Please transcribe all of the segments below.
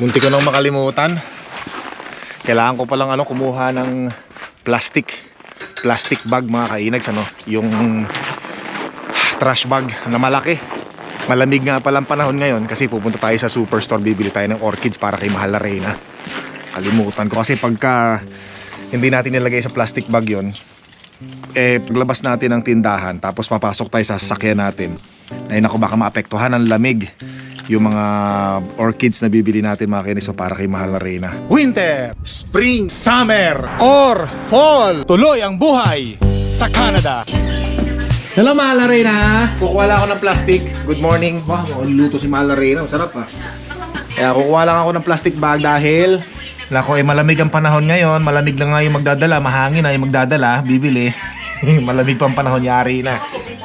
Munti ko nang makalimutan. Kailangan ko palang ano, kumuha ng plastic. Plastic bag mga kainags. Ano, yung trash bag na malaki. Malamig nga palang panahon ngayon kasi pupunta tayo sa superstore bibili tayo ng orchids para kay Mahal na Reyna. Kalimutan ko kasi pagka hindi natin nilagay sa plastic bag yon eh paglabas natin ng tindahan tapos mapasok tayo sa sasakyan natin ay naku baka maapektuhan ng lamig yung mga orchids na bibili natin mga kiniso para kay Mahal na Reyna. Winter, Spring, Summer, or Fall! Tuloy ang buhay sa Canada! Hello Mahal na Reyna! Kukuha lang ako ng plastic. Good morning. Wow, luto si Mahal na Reyna. Masarap ah. Kaya kukuha lang ako ng plastic bag dahil Nako, eh malamig ang panahon ngayon. Malamig lang nga yung magdadala. Mahangin na yung magdadala. Bibili. malamig pa ang panahon. Yari na.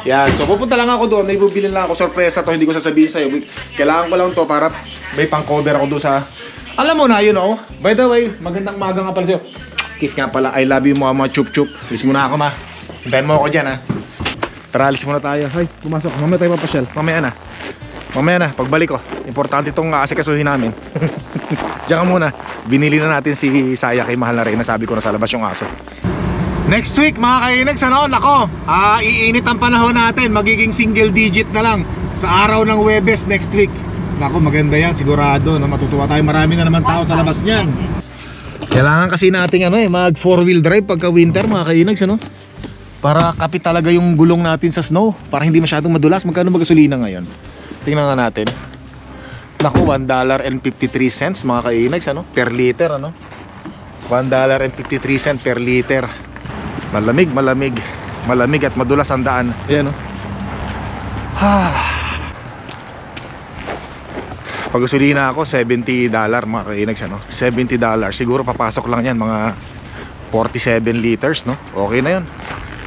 Yan. So, pupunta lang ako doon. May bubili lang ako. Sorpresa to. Hindi ko sasabihin sa'yo. Kailangan ko lang to para may pang-cover ako doon sa... Alam mo na, you know. By the way, magandang maga nga pala sa'yo. Kiss nga pala. I love you mga chup chup. Kiss muna ako ma. Hintayin mo ako dyan ha. Tara, alis muna tayo. Ay, pumasok. Mamaya tayo papasyal. Mamaya na. Mamaya na, pagbalik ko. Importante itong aasikasuhin namin. Diyan ka muna. Binili na natin si Saya kay Mahal na Reyna. Sabi ko na sa labas yung aso. Next week mga kainags, ano? Nako, ah, iinit ang panahon natin. Magiging single digit na lang sa araw ng Webes next week. Nako, maganda yan. Sigurado na matutuwa tayo. Marami na naman tao sa labas niyan. Kailangan kasi nating ano eh, mag four wheel drive pagka winter mga kainags, ano? Para kapit talaga yung gulong natin sa snow. Para hindi masyadong madulas. Magkano ba gasolina ngayon? Tingnan nga natin. Naku, $1.53 mga kainags, ano? Per liter, ano? $1.53 per liter. Malamig, malamig. Malamig at madulas ang daan. Ayan, no? Ha. Pag gasolina ako, $70 mga kainags, ano? $70. Siguro papasok lang yan, mga 47 liters, no? Okay na yun.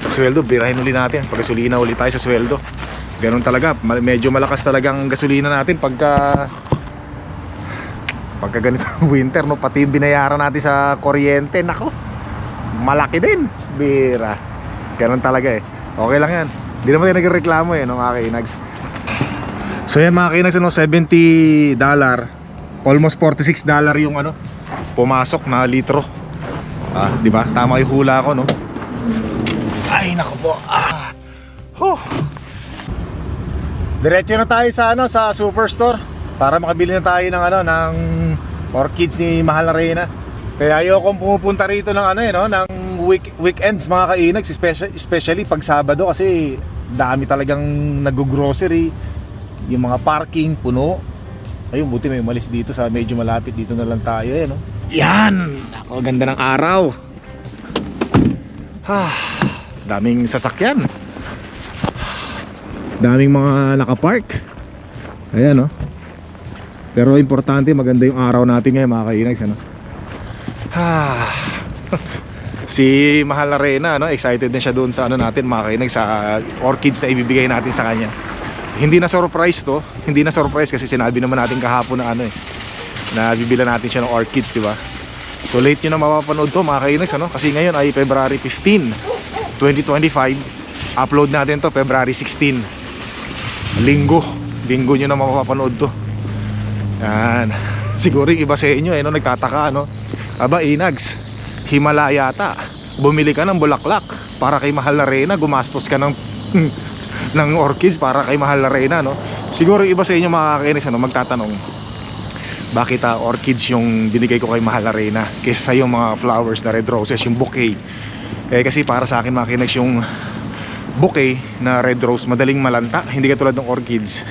Sa sweldo, birahin uli natin. Pag gasolina uli tayo sa sweldo. Ganun talaga, medyo malakas talagang gasolina natin pagka pagka ganito winter no pati binayaran natin sa kuryente nako malaki din. Bira. Ganun talaga eh. Okay lang yan. Hindi naman tayo nagreklamo eh no mga kainags so yan mga kainags ano 70 dollar. Almost 46 dollar yung ano pumasok na litro. Ah di ba? Tama yung hula ko no? Ay nako po. Ah. Huh. Diretso na tayo sa ano sa superstore para makabili na tayo ng ano ng orchids ni Mahal na Reyna. Kaya ayokong pumupunta rito ng ano eh no ng week, weekends mga kainags especially, especially pag Sabado kasi dami talagang nag-grocery yung mga parking puno. Ayun buti may umalis dito sa medyo malapit dito na lang tayo eh no. Yan! Ako ganda ng araw. Ah, daming sasakyan daming mga nakapark ayan no pero importante maganda yung araw natin ngayon mga kainags ano ah si Mahal Arena no excited din siya doon sa ano natin mga kainags sa orchids na ibibigay natin sa kanya. Hindi na surprise to. Hindi na surprise kasi sinabi naman natin kahapon na ano eh na bibila natin siya ng orchids di ba? So late nyo na mapapanood to mga kainags ano? Kasi ngayon ay February 15 2025 upload natin to February 16 linggo. Linggo nyo na mapapanood to. Yan. Siguro yung iba sa inyo eh no, nagtataka no aba inags Himalaya ta bumili ka ng bulaklak para kay Mahal na Reyna gumastos ka ng ng orchids para kay Mahal na Reyna no? Siguro iba sa inyo makakainis ano magtatanong bakit ah, orchids yung binigay ko kay Mahal na Reyna kaysa sa yung mga flowers na red roses yung bouquet? Eh kasi para sa akin makinex yung bouquet na red rose madaling malanta hindi katulad ng orchids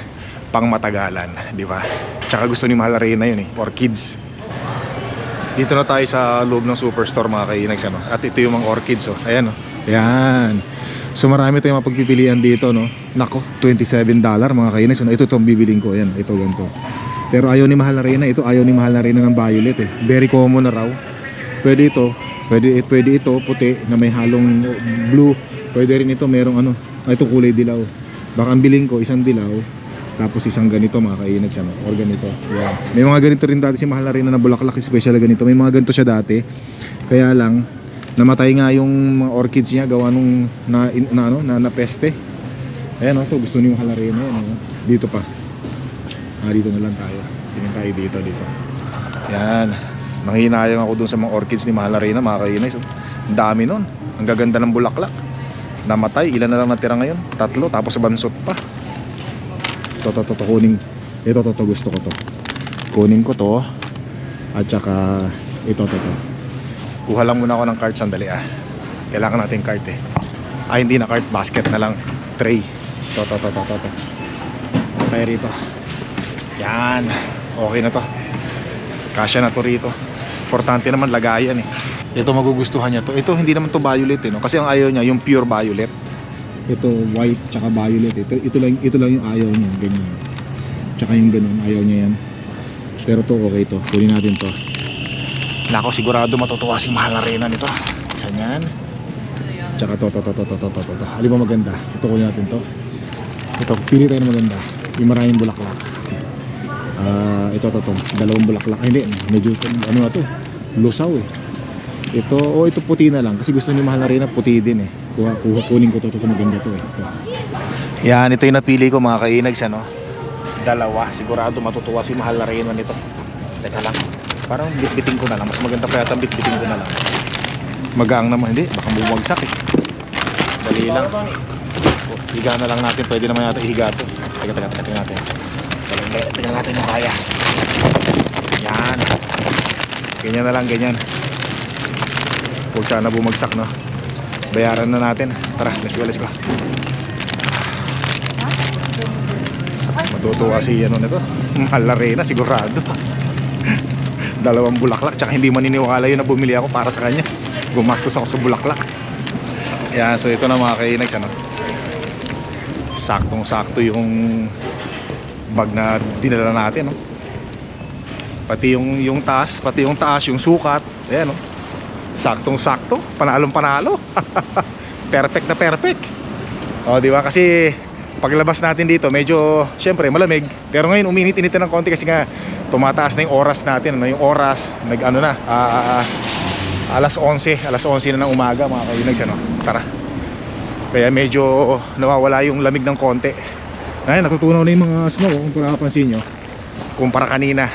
pang matagalan di ba? Tsaka gusto ni Mahal Reyna yun eh orchids dito na tayo sa loob ng superstore mga kainags ano? at ito yung mga orchids oh. ayan oh. ayan so marami tayong mapagpipilian dito no nako 27 dollar mga kainags ano? ito itong bibiling ko ayan ito ganito pero ayaw ni Mahal na Reyna ito ayaw ni Mahal na Reyna ng violet eh very common na raw pwede ito pwede, pwede ito puti na may halong blue Pwede rin ito merong ano, ah, ito kulay dilaw. Baka ang biling ko isang dilaw tapos isang ganito mga kainags ano, or ganito. Yan. May mga ganito rin dati si Mahal na rin na bulaklak special ganito. May mga ganito siya dati. Kaya lang namatay nga yung mga orchids niya gawa nung na, na ano, na, na peste. Ayan oh, to gusto ni Mahal na rin yan, oh. Dito pa. Ah, dito na lang tayo. Tingin tayo dito dito. Yan. Nanghinayang ako dun sa mga orchids ni Mahal Arena, mga kainay. So, ang dami nun. Ang gaganda ng bulaklak. Namatay, ilan na lang natira ngayon? Tatlo, tapos bansot pa. To, to, to, kuning. Ito, to, to, gusto ko to. Kunin ko to. At saka, ito, to, to. Kuha lang muna ako ng cart sandali ah. Kailangan natin cart eh. Ay, hindi na cart, basket na lang. Tray. To, to, to, to, rito. Yan. Okay na to. Kasya na to rito. Importante naman lagayan eh. Ito magugustuhan niya to. Ito hindi naman to violet eh, no? Kasi ang ayaw niya yung pure violet. Ito white tsaka violet. Ito ito lang ito lang yung ayaw niya, ganyan. Tsaka yung ganun, ayaw niya yan. Pero to okay to. Kunin natin to. Nako, sigurado matutuwa si Mahal Arena nito. Isa niyan. Tsaka to, to, to, to, to, to, to, to, to. Alin ba maganda? Ito kunin natin to. Ito, pili tayo ng maganda. Yung maraming bulaklak. Ah, ito to to, dalawang bulaklak. Ay, hindi, medyo ano na to, lusaw eh. Ito, oh ito puti na lang kasi gusto ni Mahal na rin na puti din eh. Kuha, kuha kunin ko to, to, to maganda to eh. Ito. Yan, ito yung napili ko mga kainags ano. Dalawa, sigurado matutuwa si Mahal na rin nito. Teka lang, parang bitbiting ko na lang. Mas maganda pa yata bitbiting ko na lang. Magaang naman, hindi, baka bumagsak eh. Dali lang. Oh, higa na lang natin, pwede naman yata ihiga to. Teka, teka, teka, natin. Tingnan natin yung kaya. Yan. Ganyan na lang, ganyan. Huwag sana bumagsak, no? Bayaran na natin. Tara, let's go, let's go. Matutuwa si ano nito. Mahal na reyna, sigurado. Dalawang bulaklak, tsaka hindi maniniwala yun na bumili ako para sa kanya. Gumastos ako sa bulaklak. Yan, so ito na mga kainags, ano? Saktong-sakto yung bag na dinala natin, no? Pati yung yung taas, pati yung taas, yung sukat. Ayan, no? Saktong-sakto, panalong panalo. perfect na perfect. O, di ba? Kasi paglabas natin dito, medyo syempre malamig. Pero ngayon uminit-init na ng konti kasi nga tumataas na yung oras natin, ano, yung oras, nag ano na, ah, alas 11, alas 11 na ng umaga, mga kainags, ano? Tara. Kaya medyo nawawala yung lamig ng konti. Ayun, natutunaw na yung mga snow kung pinapansin nyo. Kumpara kanina.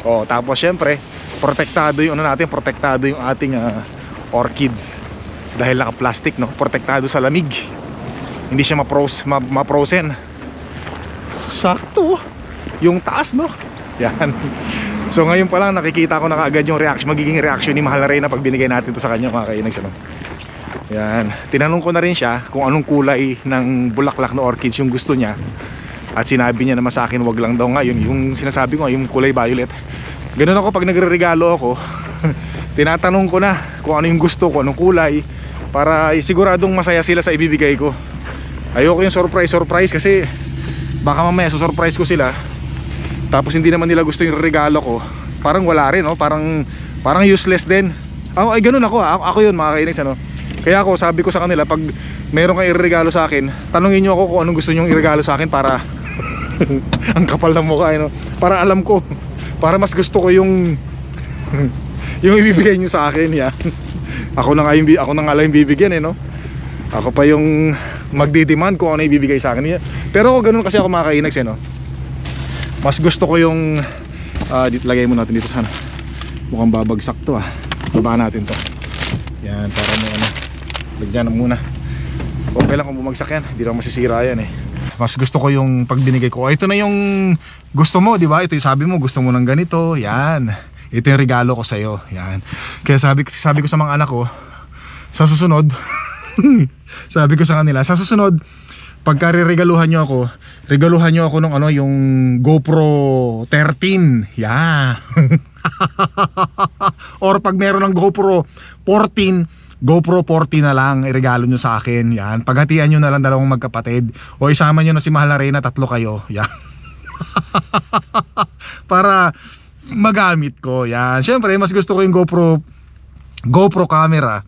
O, tapos syempre, protektado yung ano natin, protektado yung ating ah, orchids. Dahil naka-plastic, no? Protektado sa lamig. Hindi siya ma-froze, ma- ma-frozen. Sakto. Yung taas, no? Yan. So ngayon pa lang nakikita ko na kaagad yung reaction, magiging reaction ni Mahal Reyna pag binigay natin to sa kanya mga kainags. Ano? Yan. Tinanong ko na rin siya kung anong kulay ng bulaklak na orchids yung gusto niya. At sinabi niya naman sa akin wag lang daw ngayon yung sinasabi ko yung kulay violet. Ganun ako pag nagre-regalo ako. tinatanong ko na kung ano yung gusto ko, anong kulay para siguradong masaya sila sa ibibigay ko. Ayoko yung surprise surprise kasi baka mamaya surprise ko sila tapos hindi naman nila gusto yung regalo ko. Parang wala rin, no? Parang parang useless din. Ako ay ganun ako, ah. ako, ako 'yun, mga kainis ano. Kaya ako sabi ko sa kanila pag meron kayong iregalo sa akin, tanungin niyo ako kung anong gusto niyo iregalo sa akin para ang kapal ng mukha, ano. Para alam ko, para mas gusto ko yung yung ibibigay niyo sa akin, yan. ako na nga yung ako na nga lang yung bibigyan eh, no. Ako pa yung magdi-demand kung ano ibibigay sa akin. Pero ganun kasi ako mga kainags, eh, no mas gusto ko yung uh, dito, lagay mo natin dito sana mukhang babagsak to ah baba natin to yan para mo ano lagyan na muna okay lang kung bumagsak yan hindi naman masisira yan eh mas gusto ko yung pag binigay ko. Oh, ito na yung gusto mo di ba? Ito yung sabi mo gusto mo ng ganito. Yan. Ito yung regalo ko sa iyo yan. Kaya sabi, sabi ko sa mga anak ko sa susunod sabi ko sa kanila sa susunod pagka regaluhan nyo ako, regaluhan nyo ako ng ano, yung GoPro 13. Yeah. Or pag meron ng GoPro 14, GoPro 40 na lang, iregalo nyo sa akin. Yan. Paghatian nyo na lang dalawang magkapatid. O isama nyo na si Mahal na tatlo kayo. Yan. Para magamit ko. Yan. Siyempre, mas gusto ko yung GoPro GoPro camera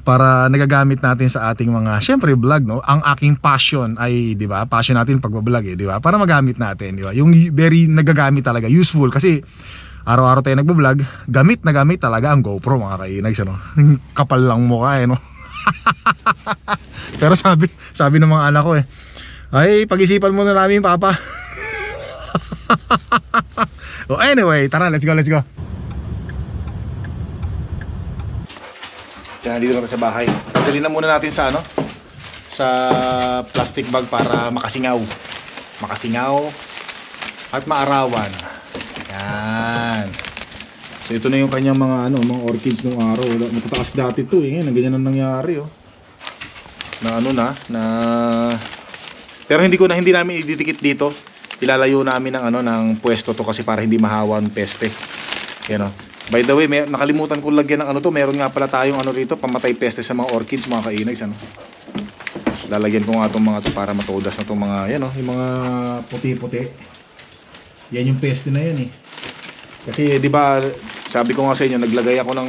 para nagagamit natin sa ating mga syempre vlog no ang aking passion ay di ba passion natin pagbo-vlog eh di ba para magamit natin di ba yung very nagagamit talaga useful kasi araw-araw tayo nagbablog, gamit na gamit talaga ang GoPro mga kainags ano. Kapal lang mukha eh no. Pero sabi, sabi ng mga anak ko eh, ay pag-isipan muna namin papa. so anyway, tara let's go, let's go. Kaya dito na sa bahay. Dali na muna natin sa ano? Sa plastic bag para makasingaw. Makasingaw at maarawan. Yan. So ito na yung kanyang mga ano, mga orchids nung araw. Matataas dati to eh. Ngayon, ganyan ang nangyari oh. Na ano na, na Pero hindi ko na hindi namin ididikit dito. Ilalayo namin ng ano ng pwesto to kasi para hindi mahawan peste. Yan oh. By the way, may, nakalimutan ko lagyan ng ano to. Meron nga pala tayong ano rito, pamatay peste sa mga orchids, mga kainags ano. Lalagyan ko nga itong mga to para matodas na itong mga, yan oh, yung mga puti-puti. Yan yung peste na yan eh. Kasi 'di ba, sabi ko nga sa inyo, naglagay ako ng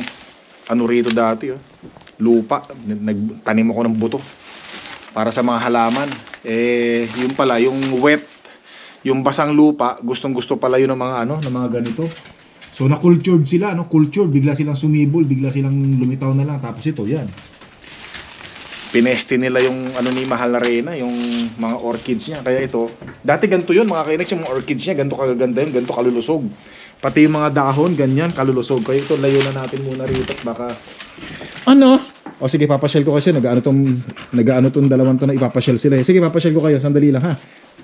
ano rito dati, oh. Lupa, nagtanim ako ng buto para sa mga halaman. Eh, yung pala, yung wet, yung basang lupa, gustong-gusto pala yun ng mga ano, ng mga ganito. So na-cultured sila, no? Cultured, bigla silang sumibol, bigla silang lumitaw na lang. Tapos ito, yan. Pinesti nila yung ano ni Mahal na Reyna, yung mga orchids niya. Kaya ito, dati ganito yun, mga kainex, yung mga orchids niya, ganito kagaganda yun, ganito kalulusog. Pati yung mga dahon, ganyan, kalulusog. Kaya ito, layo na natin muna rito. at Baka, ano? O sige, papasyal ko kasi, nag-ano tong, nag-ano tong dalawang to na ipapasyal sila. eh. Sige, papasyal ko kayo, sandali lang ha.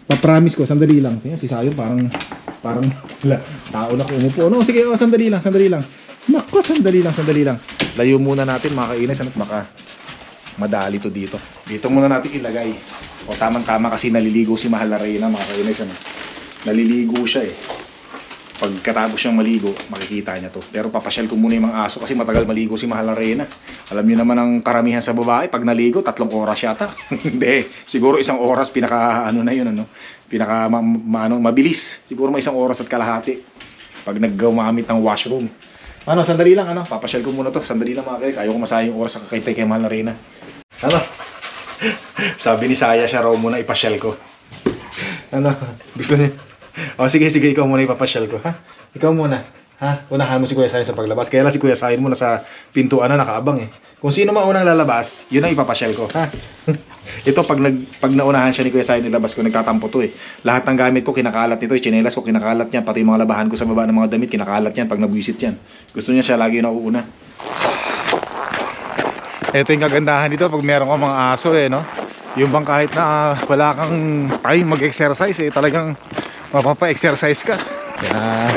Papromise ko, sandali lang. Tingnan, si Sayo parang, parang, wala, tao na umupo. No, sige, oh, sandali lang, sandali lang. Nako, sandali lang, sandali lang. Layo muna natin, mga kainis, ano, baka madali to dito. Dito muna natin ilagay. O tamang-tama kasi naliligo si Mahal na Reyna, mga kainis, ano. Naliligo siya eh. Pagkatapos siyang maligo, makikita niya to. Pero papasyal ko muna yung mga aso kasi matagal maligo si Mahal na Reyna. Alam niyo naman ang karamihan sa babae, pag naligo, tatlong oras yata. Hindi, siguro isang oras pinaka ano na yun, ano, pinaka ma, ma- ano, mabilis. Siguro may isang oras at kalahati pag naggumamit ng washroom. Ano, sandali lang, ano, papasyal ko muna to. Sandali lang mga guys, ayaw ko masayang oras sa kakitay kay Mahal na Reyna. Ano? Sabi ni Saya siya raw muna ipasyal ko. Ano? Gusto niya? O sige, sige, ikaw muna ipapasyal ko, ha? Ikaw muna. Ha? Unahan mo si Kuya Sayan sa paglabas. Kaya lang si Kuya Sayan muna sa pintuan na nakaabang eh. Kung sino man unang lalabas, yun ang ipapasyal ko, ha? Ito, pag, nag, pag naunahan siya ni Kuya Sayan nilabas ko, nagtatampo to eh. Lahat ng gamit ko, kinakalat nito. Yung chinelas ko, kinakalat niya. Pati mga labahan ko sa baba ng mga damit, kinakalat yan pag nabwisit yan. Gusto niya siya lagi yung nauuna. Ito yung kagandahan dito pag meron ka mga aso eh, no? Yung bang kahit na ah, wala kang time mag-exercise eh, talagang mapapa-exercise ka. Kaya...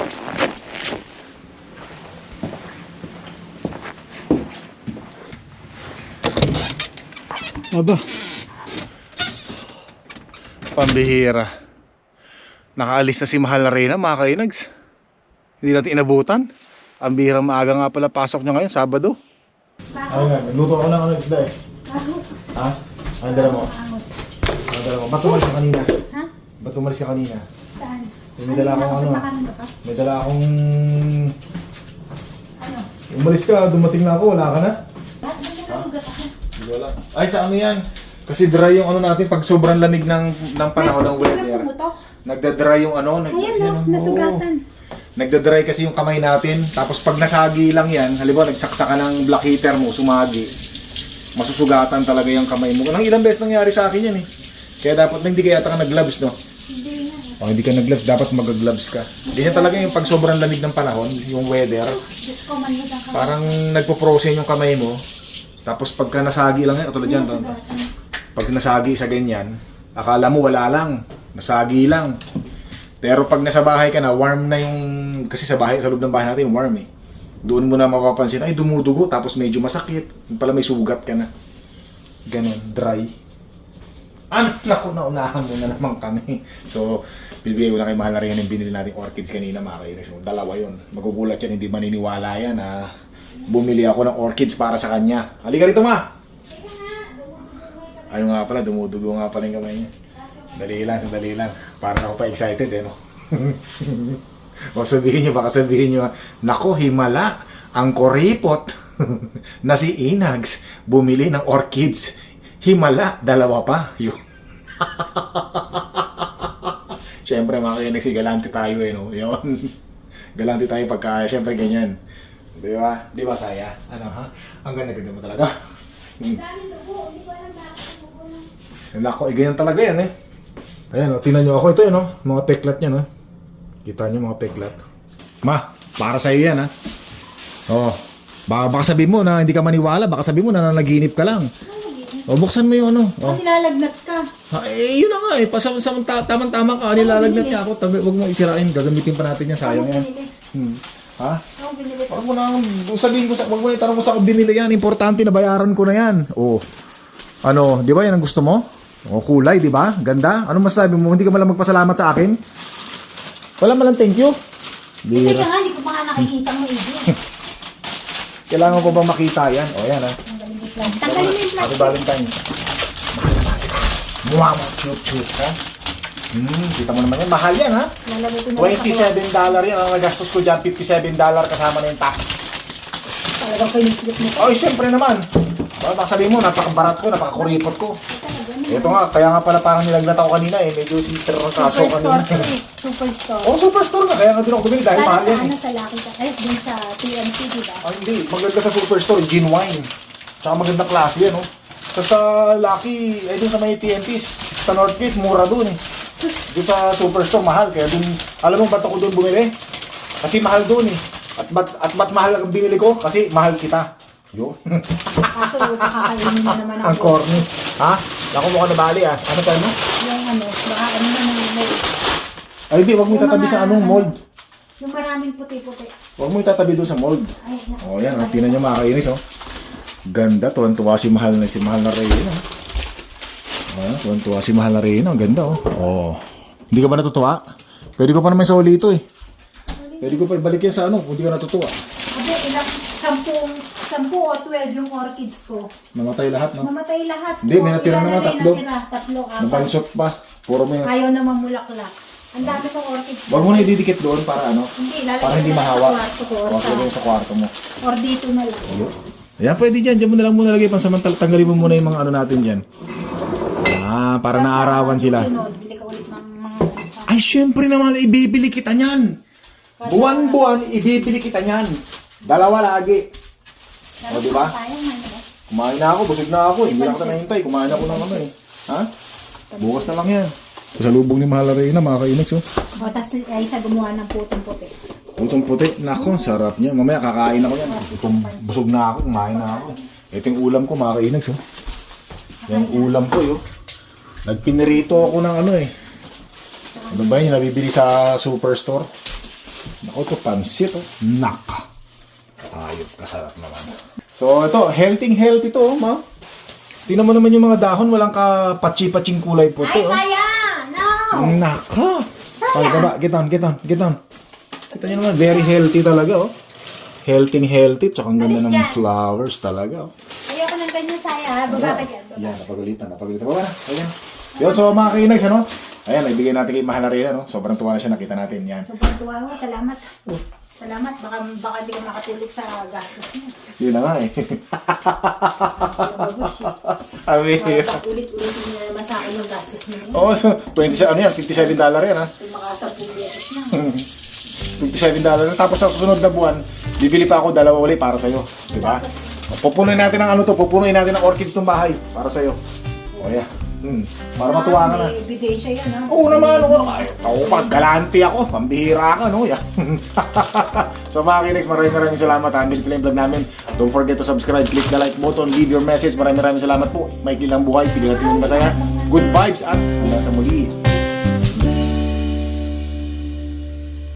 Aba. Pambihira. Nakaalis na si Mahal na Reyna, mga kainags. Hindi natin inabutan. Ang bihirang maaga nga pala pasok niya ngayon, Sabado. Ano nga, nagluto ako ng ano isda eh. Ha? Ano dala mo? Ano dala mo? Ba't umalis ka kanina? Ha? Ba't umalis ka kanina? May dala akong ano ah. May dala akong... Ano? Umalis ka, dumating na ako, wala ka na? Ba't ba niya nasugat ako? Hindi ko alam. Ay, sa ano yan? Kasi dry yung ano natin pag sobrang lamig ng, ng panahon ng Wala weather. pumutok. Nagda-dry yung ano. Nag, Ayan, yan, nas, oo. nasugatan. Nagda-dry kasi yung kamay natin. Tapos pag nasagi lang yan, halimbawa nagsaksa ka ng black heater mo, sumagi. Masusugatan talaga yung kamay mo. Nang ilang beses nangyari sa akin yan eh. Kaya dapat hindi kaya ka nag-gloves, no? Hindi na. O hindi ka nag-gloves, dapat mag-gloves ka. Ganyan talaga yung pag sobrang lamig ng panahon, yung weather. Parang nagpo-frozen yung kamay mo. Tapos pagka nasagi lang yan, tulad dyan, no? Nasugatan. pag nasagi sa ganyan, akala mo wala lang, nasagi lang. Pero pag nasa bahay ka na, warm na yung, kasi sa bahay, sa loob ng bahay natin, warm eh. Doon mo na mapapansin, ay dumudugo, tapos medyo masakit. Pala may sugat ka na. Ganon, dry. Ano, naku, naunahan mo na naman kami. So, bibigay ko na kay Mahal na rin yung binili nating orchids kanina, mga kainis. So, dalawa yun. Magugulat yan, hindi maniniwala yan na bumili ako ng orchids para sa kanya. Halika rito, ma! Ayun nga pala, dumudugo nga pala yung kamay niya. Dali lang, sandali lang. Parang ako pa excited eh, no? o sabihin niyo, baka sabihin niyo, Nako, himala, ang koripot na si Inags bumili ng orchids. Himala, dalawa pa. Yun. Siyempre, mga kainig, si galante tayo eh, no? Yun. galante tayo pagka, siyempre, ganyan. Di ba? Di ba, Saya? Ano, ha? Ang ganda-ganda mo talaga. Nako, eh, ganyan talaga yan eh. Ayan, oh, tingnan nyo ako ito, yun, oh, mga peklat niya, no? Kita nyo mga peklat. Ma, para sa iyo yan, ha? Oh, Baka, baka sabihin mo na hindi ka maniwala, baka sabihin mo na nanaginip ka lang. O buksan mo yung ano. O. Kasi lalagnat ka. Ha, eh, yun na nga eh. Pasam, sam, ta, tamang-tama ka. Nilalagnat niya ako. Tabi, huwag mo isirain. Gagamitin pa natin yan. Sayang yan. Hmm. Ha? Ako binili. Huwag mo na, sabihin ko sa, huwag mo na itanong ko sa ako binili yan. Importante na bayaran ko na yan. Oh. Ano, di ba yan ang gusto mo? O, kulay, di ba? Ganda. Ano masasabi mo? Hindi ka malang magpasalamat sa akin? Wala malang thank you. Hindi Bira. ka nga, hindi ko pa nga nakikita mo ibig. Kailangan ko ba makita yan? O, yan ha. Tanggalin mo yung Happy plastic. Valentine. Wow, cute, cute, ha? Hmm, kita mo naman yan. Mahal yan, ha? Ko na lang sa $27 dollar yan. Ang nagastos ko dyan, $57 dollar kasama na yung tax. Talagang piniplit mo. Ay, siyempre naman. Baka sabihin mo, napakabarat ko, napakakuripot ko. Ito nga, kaya nga pala parang nilagnat ako kanina eh. Medyo sitter ng kaso Superstore kanina. to eh. Superstore. Oh, superstore nga. Kaya nga din ako bumili dahil Sana mahal sa yan ano eh. sa Lucky ka. Ay, dun sa TNT, di ba? Ah, hindi. Maganda sa superstore, gin wine. Tsaka magandang klase yan, oh. Sa, sa Lucky, ay dun sa may TNTs, sa Northgate, mura dun eh. Doon sa superstore, mahal. Kaya dun, alam mo ba't ako dun bumili? Kasi mahal dun eh. At ba't, at ba't mahal ang binili ko? Kasi mahal kita. Yo. Kaso makakainin mo naman ang corny. Ha? Naku mo ka na bali ah. Ano tayo mo? Yung ano, baka ano naman may... Ay hindi, wag mo Yung itatabi mga- sa anong mold. Yung maraming puti-puti. Huwag mo itatabi doon sa mold. Ay, naku. Oh, yan. Oh, tinan nyo mga kainis, oh. Ganda. Tuwan-tuwa si Mahal na si Mahal na Reyna. Oh, tuwan-tuwa si Mahal na Reyna. Ang ganda, oh. Oh. Hindi ka ba natutuwa? Pwede ko pa naman sa ulito, eh. Pwede ko pa ibalik yan sa ano, kung hindi ka natutuwa. Abi, ilang, sampung, sampu o 12 yung orchids ko. Namatay lahat, no? Mamatay lahat. Hindi, may natira Ilan naman, na rin tatlo. natira? Tatlo, apat. Nabansot pa. Puro may... Ayaw na mamulaklak. Ang dami kong orchids. Huwag mo na ididikit doon para ano, Hindi, lalagay para hindi ko na mahawa. Sa kwarto ko. Huwag mo sa, sa kwarto mo. or dito na lang. Ayan, pwede dyan. Diyan mo na lang muna lagay pansamantal. Tanggalin mo muna yung mga ano natin dyan. Ah, para naarawan sila. Mga... Ay, syempre naman, ibibili kita niyan. Buwan-buwan, ibibili kita niyan. Dalawa lagi. O, di ba? Kumain na ako, busog na ako. Hindi na kita nahintay. Kumain ako ng ano eh. Ha? Bukas na lang yan. Sa lubog ni Mahal Reyna, mga kainags, oh. O, tas ay isa gumawa ng puting-puti. Putong puti. Nako, sarap niya. Mamaya kakain ako yan. Itong busog na ako, kumain na ako. Ito yung ulam ko, mga kainags, oh. Yan yung ulam ko, yo. Nagpinirito ako ng ano eh. Ano ba yun? Nabibili sa superstore. Nako, to pansit, oh. Naka. Ayop, kasarap naman. So, ito, healthy healthy to, oh, ma. Tingnan mo naman yung mga dahon, walang ka pachi-paching kulay puti, Ay, oh. sayang! No! Naka! Ay, baba, get on, get on, get on. Kita nyo naman, very healthy talaga, oh. Healthy, healthy, tsaka ang ganda Alis ng flowers talaga, oh. Ayoko ng ganyan, saya. ha? Baba ka dyan. Baba. Yan, napagalitan, napagalitan. Baba na, ayan. Yun, so mga kainags, ano? Ayan, naibigay natin kay Mahal Arena, no? Sobrang tuwa na siya, nakita natin, yan. Sobrang tuwa mo. Salamat. Salamat. Baka, baka di ka makatulog sa gastos mo. Yun na nga, eh. Eh. Abi, Baka ulit-ulitin na naman sa akin yung gastos mo. eh. oh, so, 27, ano yan, 57 dollar yan, ha? Yung mga 10 beses na. 57 dollar. Tapos sa susunod na buwan, bibili pa ako dalawa uli para sa'yo. Di ba? Pupunuin natin ng ano to, pupunuin natin ng orchids ng bahay para sa'yo. O yeah. Hmm. Para matuwa ka na. Ebidensya yan, ha? Oo naman, oo naman. Ako, galanti ako, pambihira ka, no? Yeah. so mga kinex, maraming maraming salamat ha. Visit lang vlog namin. Don't forget to subscribe, click the like button, leave your message. Maraming maraming salamat po. Maikli lang buhay, pili natin yung masaya. Good vibes at hanggang sa muli.